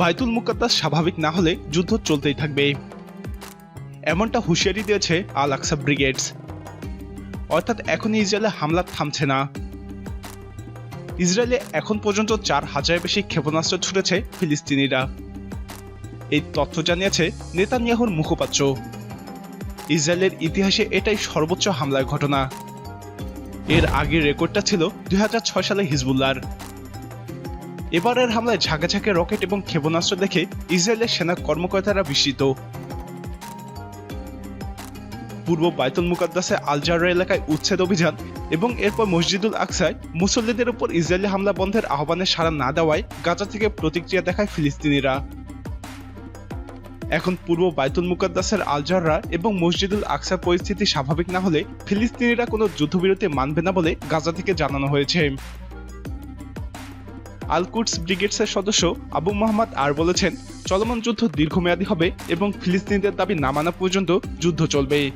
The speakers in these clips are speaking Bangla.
বাইতুল মুকাদ্দাস স্বাভাবিক না হলে যুদ্ধ চলতেই থাকবে। এমনটা হুঁশিয়ারি দিয়েছে আল আকসা ব্রিগেডস। অর্থাৎ এখনই ইসরায়েলে হামলা থামছে না। ইসরায়েলে এখন পর্যন্ত চার হাজারের বেশি ক্ষেপণাস্ত্র ছুটেছে ফিলিস্তিনিরা। এই তথ্য জানিয়েছে নেতানিয়াহুর মুখপাত্র। ইসরায়েলের ইতিহাসে এটাই সর্বোচ্চ হামলার ঘটনা। এর আগের রেকর্ডটা ছিল দুই হাজার ছয় সালে হিজবুল্লার এবারের হামলায় ঝাঁকে রকেট এবং ক্ষেপণাস্ত্র দেখে ইসরায়েলের সেনা কর্মকর্তারা বিস্মিত। পূর্ব বাইতুল মুকাদ্দাসে আলজারা এলাকায় উচ্ছেদ অভিযান এবং এরপর মসজিদুল আকসায় মুসল্লিদের উপর ইসরায়েলি হামলা বন্ধের আহ্বানে সাড়া না দেওয়ায় গাজা থেকে প্রতিক্রিয়া দেখায় ফিলিস্তিনিরা। এখন পূর্ব বাইতুল মুকাদ্দাসের আলজাররা এবং মসজিদুল আকসার পরিস্থিতি স্বাভাবিক না হলে ফিলিস্তিনিরা কোনো যুদ্ধবিরতি মানবে না বলে গাজা থেকে জানানো হয়েছে। আলকুটস ব্রিগেডসের সদস্য আবু মোহাম্মদ আর বলেছেন, চলমান যুদ্ধ দীর্ঘমেয়াদী হবে এবং ফিলিস্তিনিদের দাবি না মানা পর্যন্ত যুদ্ধ চলবে।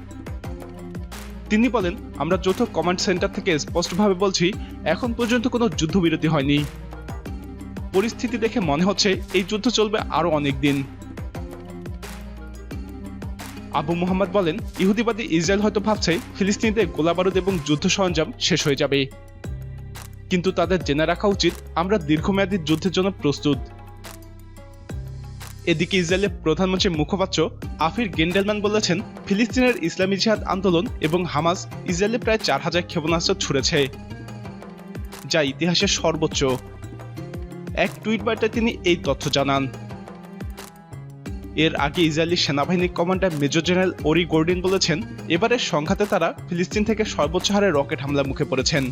তিনি বলেন, আমরা যৌথ কমান্ড সেন্টার থেকে স্পষ্টভাবে বলছি, এখন পর্যন্ত কোনো যুদ্ধবিরতি হয়নি। পরিস্থিতি দেখে মনে হচ্ছে, এই যুদ্ধ চলবে আরও অনেক দিন। আবু মোহাম্মদ বলেন, ইহুদিবাদী ইসরায়েল হয়তো ভাবছে, ফিলিস্তিনিদের গোলাবারুদ এবং যুদ্ধ সরঞ্জাম শেষ হয়ে যাবে। কিন্তু তাদের জেনে রাখা উচিত, আমরা দীর্ঘমেয়াদী যুদ্ধের জন্য প্রস্তুত। এদিকে ইসরায়েলের প্রধানমন্ত্রীর মুখপাত্র আফির গেন্ডেলম্যান বলেছেন, ফিলিস্তিনের ইসলামী জিহাদ আন্দোলন এবং হামাস ইসরায়েলে প্রায় চার হাজার ক্ষেপণাস্ত্র ছুড়েছে, যা ইতিহাসের সর্বোচ্চ। এক টুইট বার্তায় তিনি এই তথ্য জানান। এর আগে ইসরায়েলি সেনাবাহিনীর কমান্ডার মেজর জেনারেল ওরি গোর্ডিন বলেছেন, এবারের সংঘাতে তারা ফিলিস্তিন থেকে সর্বোচ্চ হারে রকেট হামলা মুখে পড়েছেন।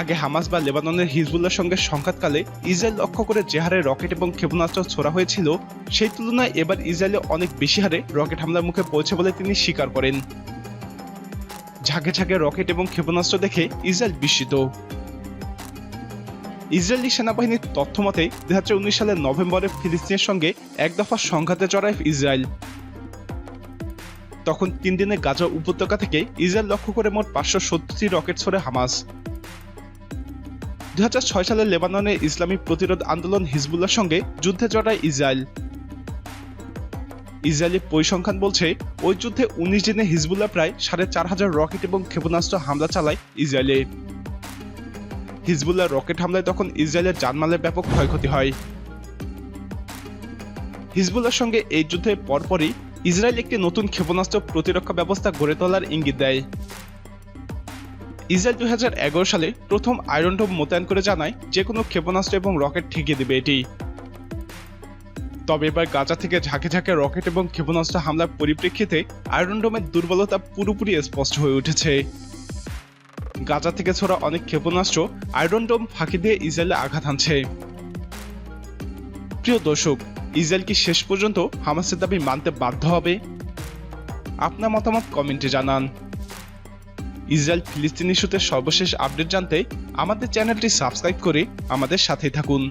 আগে হামাস বা লেবাননের হিজবুল্লার সঙ্গে সংঘাতকালে ইসরায়েল লক্ষ্য করে যে হারে রকেট এবং ক্ষেপণাস্ত্র ছোড়া হয়েছিল, সেই তুলনায় এবার ইসরায়েলে অনেক বেশি হারে রকেট হামলার মুখে পড়েছে বলে তিনি স্বীকার করেন। ঝাঁকে ঝাঁকে রকেট এবং ক্ষেপণাস্ত্র দেখে ইসরায়েল বিস্মিত। ইসরায়েলি সেনাবাহিনীর তথ্য মতে দুই সালের নভেম্বরে ফিলিস্তিনের সঙ্গে এক দফা সংঘাতে জড়ায় ইসরায়েল। তখন তিন দিনে গাজা উপত্যকা থেকে ইসরায়েল লক্ষ্য করে মোট পাঁচশো সত্তরটি রকেট ছড়ে হামাস। দু হাজার ছয় সালে লেবাননে ইসলামী প্রতিরোধ আন্দোলন হিজবুল্লার সঙ্গে যুদ্ধে জড়ায় ইসরায়েল। ইসরায়েলি পরিসংখ্যান বলছে, ওই যুদ্ধে উনিশ দিনে হিজবুল্লাহ প্রায় সাড়ে চার হাজার রকেট এবং ক্ষেপণাস্ত্র হামলা চালায় ইসরায়েলে। হিজবুল্লাহ রকেট হামলায় তখন ইসরায়েলের জানমালের ব্যাপক ক্ষয়ক্ষতি হয়। হিজবুল্লার সঙ্গে এই যুদ্ধের পরপরই ইসরায়েল একটি নতুন ক্ষেপণাস্ত্র প্রতিরক্ষা ব্যবস্থা গড়ে তোলার ইঙ্গিত দেয়। ইসরায়েল দুই হাজার এগারো সালে প্রথম আয়রন ডোম মোতায়েন করে জানায় যে কোনো ক্ষেপণাস্ত্র এবং রকেট ঠেকিয়ে দেবে এটি। তবে এবার গাজা থেকে ঝাঁকে ঝাঁকে রকেট এবং ক্ষেপণাস্ত্র হামলার পরিপ্রেক্ষিতে আয়রন ডোমের দুর্বলতা পুরোপুরি স্পষ্ট হয়ে উঠেছে। গাজা থেকে ছোড়া অনেক ক্ষেপণাস্ত্র আয়রন ডোম ফাঁকি দিয়ে ইসরায়েলে আঘাত হানছে। প্রিয় দর্শক, ইসরায়েল কি শেষ পর্যন্ত হামাসের দাবি মানতে বাধ্য হবে? আপনার মতামত কমেন্টে জানান। ইসরায়েল ফিলিস্তিন ইস্যুতে সর্বশেষ আপডেট জানতে আমাদের চ্যানেলটি সাবস্ক্রাইব করে আমাদের সাথেই থাকুন।